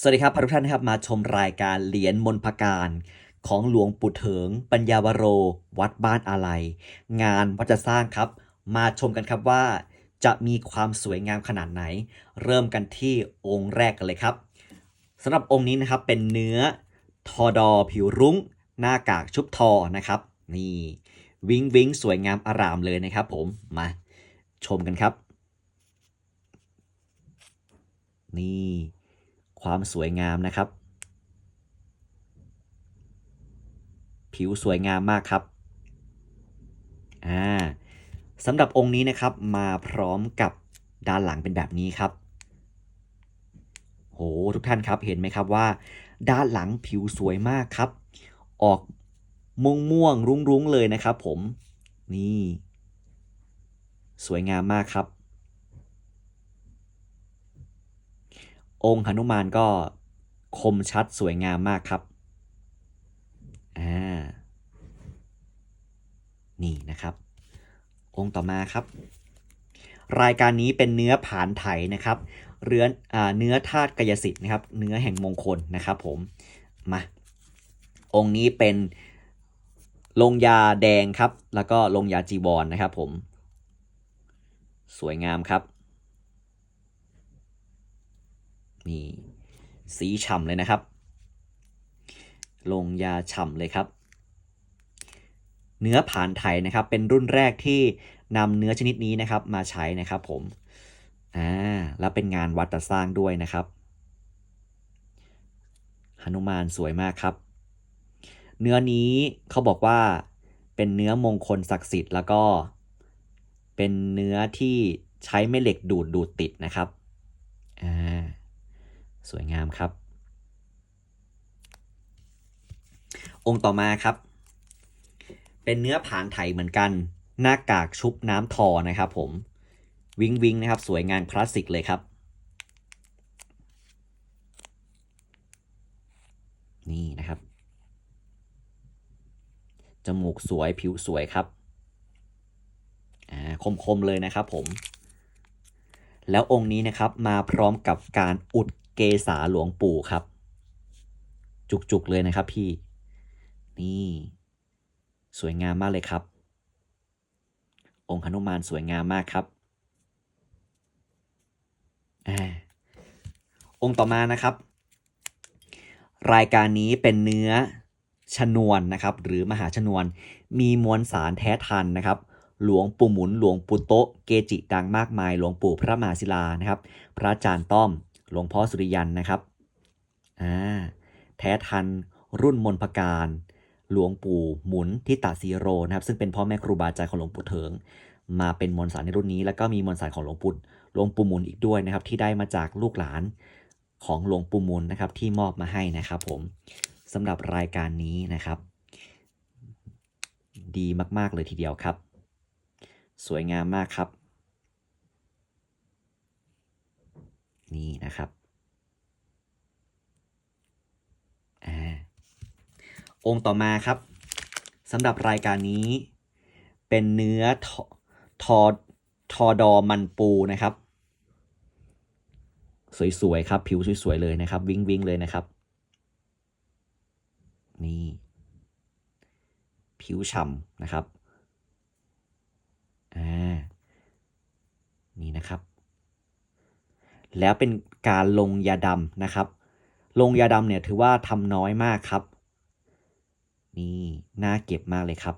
สวัสดีครับทุกท่านนะครับมาชมรายการเหรียญมนพการ ของหลวงปู่เถิง ปัญญาวโร วัดบ้านอะไร งานวัดจะสร้างครับ มาชมกันครับว่า จะมีความสวยงามขนาดไหน เริ่มกันที่องค์แรกกันเลยครับสำหรับองค์นี้นะครับเป็นเนื้อทอดอผิวรุ้ง หน้ากากชุบทอนะครับ นี่ วิงวิงสวยงามอารามเลยนะครับผมมาชมกันครับ นี่ ความสวยงามนะครับ ผิวสวยงามมากครับอ่าสำหรับองค์นี้นะครับมาพร้อมกับด้านหลังเป็นแบบนี้ครับโหทุกท่านครับเห็นไหมครับว่า ด้านหลังผิวสวยมากครับ ออกม่วงม่วงรุ้งรุ้งเลยนะครับผมนี่ สวยงามมากครับ องค์หนุมานก็คมชัดสวยงามมากครับ อ่า นี่นะครับ องค์ต่อมาครับ รายการนี้เป็นเนื้อผานไถนะครับเรือนเนื้อธาตุกายสิทธิ์นะครับ เนื้อแห่งมงคลนะครับผม มา องค์นี้เป็นลงยาแดงครับ แล้วก็ลงยาจีวรนนะครับผม สวยงามครับ นี่สีฉ่ำเลยนะครับ ลงยาฉ่ำเลยครับ เนื้อผานไทยนะครับ เป็นรุ่นแรกที่นำเนื้อชนิดนี้นะครับ มาใช้นะครับผมอ่าแล้วเป็นงานวัดตะสร้างด้วยนะครับหนุมานสวยมากครับ เนื้อนี้เขาบอกว่าเป็นเนื้อมงคลศักดิ์สิทธิ์แล้วก็เป็นเนื้อที่ใช้แม่เหล็กดูดดูดติดนะครับอ่า สวยงามครับ องค์ต่อมาครับ เป็นเนื้อผานไถเหมือนกัน หน้ากากชุบน้ำทอนะครับผมวิงวิงนะครับ สวยงามคลาสสิกเลยครับ นี่นะครับ จมูกสวยผิวสวยครับอ่าคมๆเลยนะครับผมแล้วองค์นี้นะครับมาพร้อมกับการอุด เกษาหลวงปู่ครับ จุกๆเลยนะครับพี่ นี่ สวยงามมากเลยครับ องค์หนุมานสวยงามมากครับองค์ต่อมานะครับ รายการนี้เป็นเนื้อชนวนนะครับ หรือมหาชนวน มีมวลสารแท้ทันนะครับ หลวงปู่หมุน หลวงปู่โตะเกจิดังมากมาย หลวงปู่พระมหาศิลานะครับ พระอาจารย์ต้อม หลวงพ่อสุริยันนะครับอ่าแท้ทันรุ่นมนพการ หลวงปู่หมุนทิตาซีโรนะครับ ซึ่งเป็นพ่อแม่ครูบาอาจารย์ของหลวงปู่เถิง มาเป็นมวลสารในรุ่นนี้ แล้วก็มีมวลสารของหลวงปู่หลวงปู่หมุนอีกด้วยนะครับ ที่ได้มาจากลูกหลานของหลวงปู่หมุนนะครับที่มอบมาให้นะครับผมสำหรับรายการนี้นะครับ ดีมากๆเลยทีเดียวครับ สวยงามมากครับ นี่นะครับอองค์ต่อมาครับสำหรับรายการนี้ เป็นเนื้อทอทอทอดอมันปูนะครับ สวยๆครับ ผิวสวยๆเลยนะครับ วิงวิงเลยนะครับ นี่ ผิวฉ่ำนะครับอ่านี่นะครับ แล้วเป็นการลงยาดำนะครับ ลงยาดำเนี่ยถือว่าทำน้อยมากครับ นี่น่าเก็บมากเลยครับ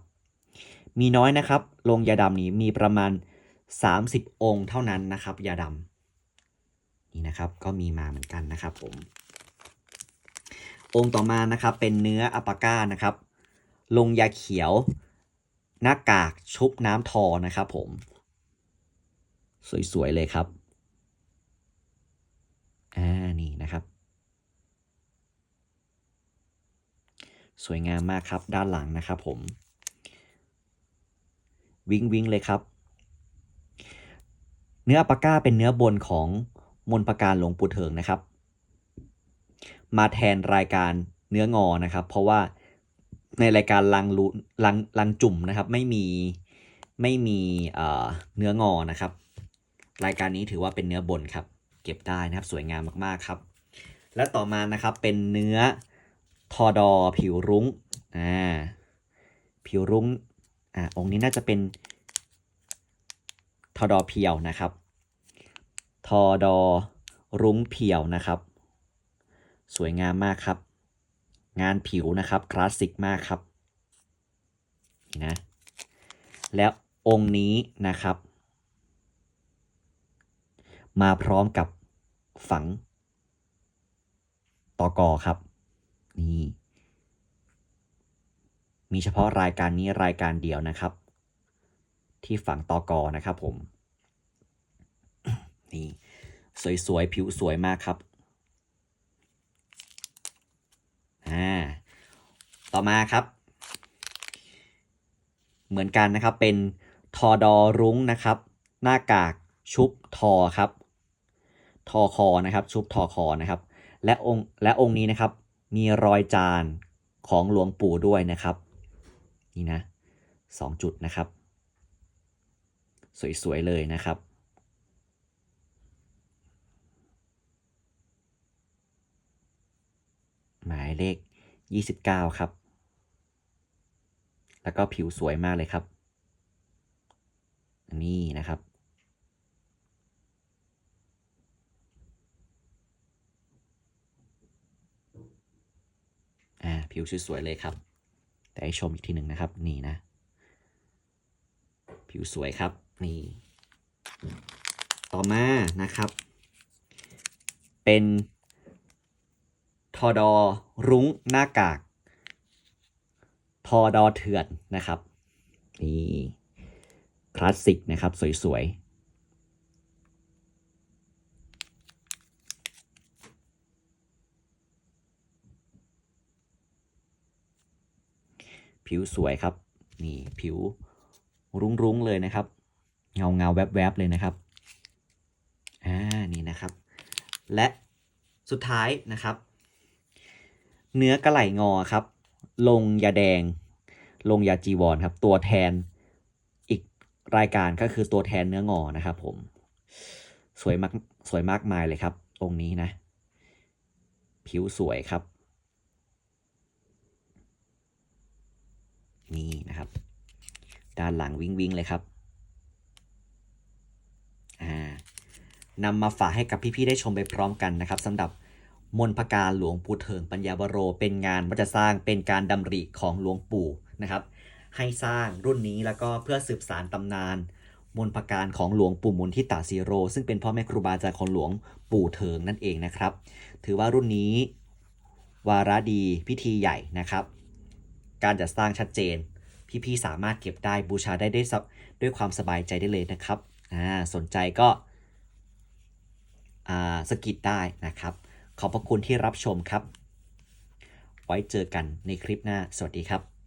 มีน้อยนะครับ ลงยาดำนี้มีประมาณ 30 องค์เท่านั้นนะครับ ยาดำนี่นะครับก็มีมาเหมือนกันนะครับผม องค์ต่อมานะครับเป็นเนื้ออัปปาก้านะครับ ลงยาเขียว หน้ากากชุบน้ำทอนะครับผม สวยๆเลยครับ อ่า นี่นะครับ สวยงามมากครับด้านหลังนะครับผม วิงวิงเลยครับ เนื้อปาก้าเป็นเนื้อบนของมนประการหลวงปู่เถิงนะครับ มาแทนรายการเนื้องอนะครับ เพราะว่าในรายการลังลุลังลังจุ่มนะครับ ไม่มีไม่มีเอ่อเนื้องอนะครับ รายการนี้ถือว่าเป็นเนื้อบนครับ เก็บได้นะครับสวยงามมากๆครับ และต่อมานะครับเป็นเนื้อ ทอดอผิวรุ้งอ่าผิวรุ้งอ่าองค์นี้น่าจะเป็นทอดอเพียวนะครับทอดอรุ้งเพียวนะครับ สวยงามมากครับ งานผิวนะครับคลาสสิกมากครับนี่นะแล้วองค์นี้นะครับ มาพร้อมกับฝังตอกอครับ นี่มีเฉพาะรายการนี้รายการเดียวนะครับ ที่ฝังตอกอนะครับผม นี่ สวยๆ ผิวสวยมากครับ อ่า ต่อมาครับ เหมือนกันนะครับเป็นทอดอรุ้งนะครับ หน้ากากชุบทอครับ ทอคอนะครับ ชุบทอคอนะครับ และองค์และองค์นี้นะครับ มีรอยจานของหลวงปู่ด้วยนะครับ นี่นะสองจุดนะครับ สวย ๆ เลยนะครับ หมายเลข 29 ครับ แล้วก็ผิวสวยมากเลยครับ นี่นะครับ อ่าผิวสวยๆเลยครับ แต่ให้ชมอีกทีหนึ่งนะครับ นี่นะ ผิวสวยครับ นี่ ต่อมานะครับ เป็นทอดอรุ้งหน้ากากทอดอเถื่อนนะครับ นี่ คลาสสิกนะครับ สวยๆ ผิวสวยครับ นี่ผิวรุ้งๆเลยนะครับ เงาเงาแวบๆเลยนะครับ อ่า นี่นะครับ และสุดท้ายนะครับ เนื้อกระไหล่งอครับ ลงยาแดง ลงยาจีวรครับ ตัวแทนอีกรายการก็คือตัวแทนเนื้องอนะครับ ผม สวยมากสวยมากมายเลยครับตรงนี้นะ ผิวสวยครับ นี่นะครับ ด้านหลังวิ่งวิงเลยครับอ่านำมาฝากให้กับพี่ๆได้ชมไปพร้อมกันนะครับสำหรับมนพการหลวงปู่เถิงปัญญาวโร เป็นงานวัจะสร้างเป็นการดำริของหลวงปู่นะครับ ให้สร้างรุ่นนี้แล้วก็เพื่อสืบสารตำนานมนพการของหลวงปู่มุนทิตาซีโร ซึ่งเป็นพ่อแม่ครูบาอาจารย์ของหลวงปู่เถิงนั่นเองนะครับ ถือว่ารุ่นนี้วาระดีพิธีใหญ่นะครับ การจัดสร้างชัดเจน พี่ๆสามารถเก็บได้บูชาได้ด้วยสับด้วยความสบายใจได้เลยนะครับอ่าสนใจก็อ่าสกิดได้นะครับ ขอบพระคุณที่รับชมครับ ไว้เจอกันในคลิปหน้า สวัสดีครับ